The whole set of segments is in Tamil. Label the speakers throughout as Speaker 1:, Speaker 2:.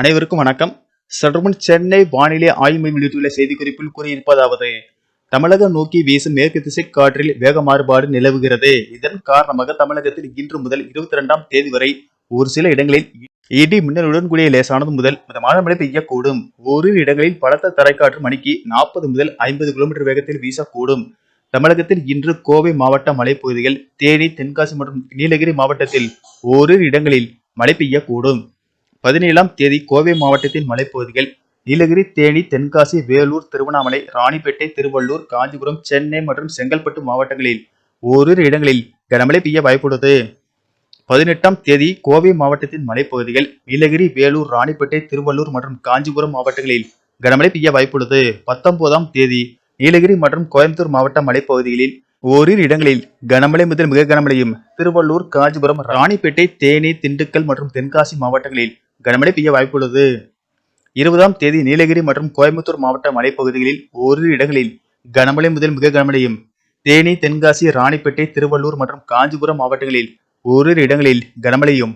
Speaker 1: அனைவருக்கும் வணக்கம். சற்றுமுன் சென்னை வானிலை ஆய்வு மையம் வெளியிட்டுள்ள செய்திக்குறிப்பில் கூறியிருப்பதாவது தமிழகம் நோக்கி வீசும் மேற்கு திசை காற்றில் வேக மாறுபாடு நிலவுகிறது. இதன் காரணமாக தமிழகத்தில் இன்று முதல் இருபத்தி இரண்டாம் தேதி வரை ஒரு சில இடங்களில் இடி மின்னலுடன் கூடிய லேசானது முதல் மிதமான மழை பெய்யக்கூடும். ஓரிரு இடங்களில் பலத்த தரைக்காற்று மணிக்கு நாற்பது முதல் ஐம்பது கிலோமீட்டர் வேகத்தில் வீசக்கூடும். தமிழகத்தில் இன்று கோவை மாவட்ட மலைப்பகுதிகள் தேனி தென்காசி மற்றும் நீலகிரி மாவட்டத்தில் ஓரிரு இடங்களில் மழை பெய்யக்கூடும். பதினேழாம் தேதி கோவை மாவட்டத்தின் மலைப்பகுதிகள் நீலகிரி தேனி தென்காசி வேலூர் திருவண்ணாமலை ராணிப்பேட்டை திருவள்ளூர் காஞ்சிபுரம் சென்னை மற்றும் செங்கல்பட்டு மாவட்டங்களில் ஓரிரு இடங்களில் கனமழை பெய்ய வாய்ப்புள்ளது. பதினெட்டாம் தேதி கோவை மாவட்டத்தின் மலைப்பகுதிகள் நீலகிரி வேலூர் ராணிப்பேட்டை திருவள்ளூர் மற்றும் காஞ்சிபுரம் மாவட்டங்களில் கனமழை பெய்ய வாய்ப்புள்ளது. பத்தொன்பதாம் தேதி நீலகிரி மற்றும் கோயம்புத்தூர் மாவட்ட மலைப்பகுதிகளில் ஓரிரு இடங்களில் கனமழை முதல் மிக கனமழையும் திருவள்ளூர் காஞ்சிபுரம் ராணிப்பேட்டை தேனி திண்டுக்கல் மற்றும் தென்காசி மாவட்டங்களில் கனமழை பெய்ய வாய்ப்புள்ளது இருபதாம் தேதி நீலகிரி மற்றும் கோயம்புத்தூர் மாவட்ட மலைப்பகுதிகளில் ஓரிரு இடங்களில் கனமழை முதல் மிக கனமழையும் தேனி தென்காசி ராணிப்பேட்டை திருவள்ளூர் மற்றும் காஞ்சிபுரம் மாவட்டங்களில் ஓரிரு இடங்களில் கனமழையும்.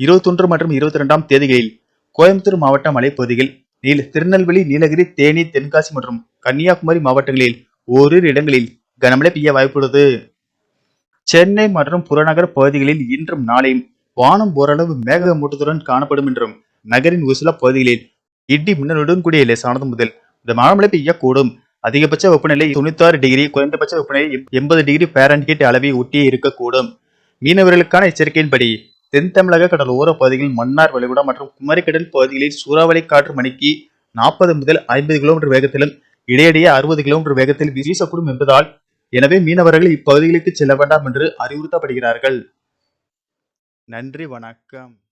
Speaker 1: இருபத்தொன்று மற்றும் இருபத்தி ரெண்டாம் தேதிகளில் கோயம்புத்தூர் மாவட்ட மலைப்பகுதிகள் நீல திருநெல்வேலி நீலகிரி தேனி தென்காசி மற்றும் கன்னியாகுமரி மாவட்டங்களில் ஓரிரு இடங்களில் கனமழை பெய்ய வாய்ப்புள்ளது சென்னை மற்றும் புறநகர் பகுதிகளில் இன்றும் நாளையும் வானம் ஓரளவு மேகமூட்டத்துடன் காணப்படும் என்றும் நகரின் ஒரு சில பகுதிகளில் இடி மின்னலுடன் கூடிய லேசானது முதல் இந்த மழை பெய்யக்கூடும். அதிகபட்ச வெப்பநிலை தொண்ணூத்தாறு டிகிரி குறைந்தபட்ச வெப்பநிலை எண்பது டிகிரி பேரன்ஹீட் அளவை ஒட்டியே இருக்கக்கூடும். மீனவர்களுக்கான எச்சரிக்கையின்படி தென் தமிழக கடலோர பகுதிகளில் மன்னார் வளைகுடா மற்றும் குமரிக்கடல் பகுதிகளில் சூறாவளி காற்று மணிக்கு நாற்பது முதல் ஐம்பது கிலோமீட்டர் வேகத்திலும் இடையிடையே அறுபது கிலோமீட்டர் வேகத்தில் வீசக்கூடும் என்பதால் எனவே மீனவர்கள் இப்பகுதிகளுக்கு செல்ல வேண்டாம் என்று அறிவுறுத்தப்படுகிறார்கள். நன்றி வணக்கம்.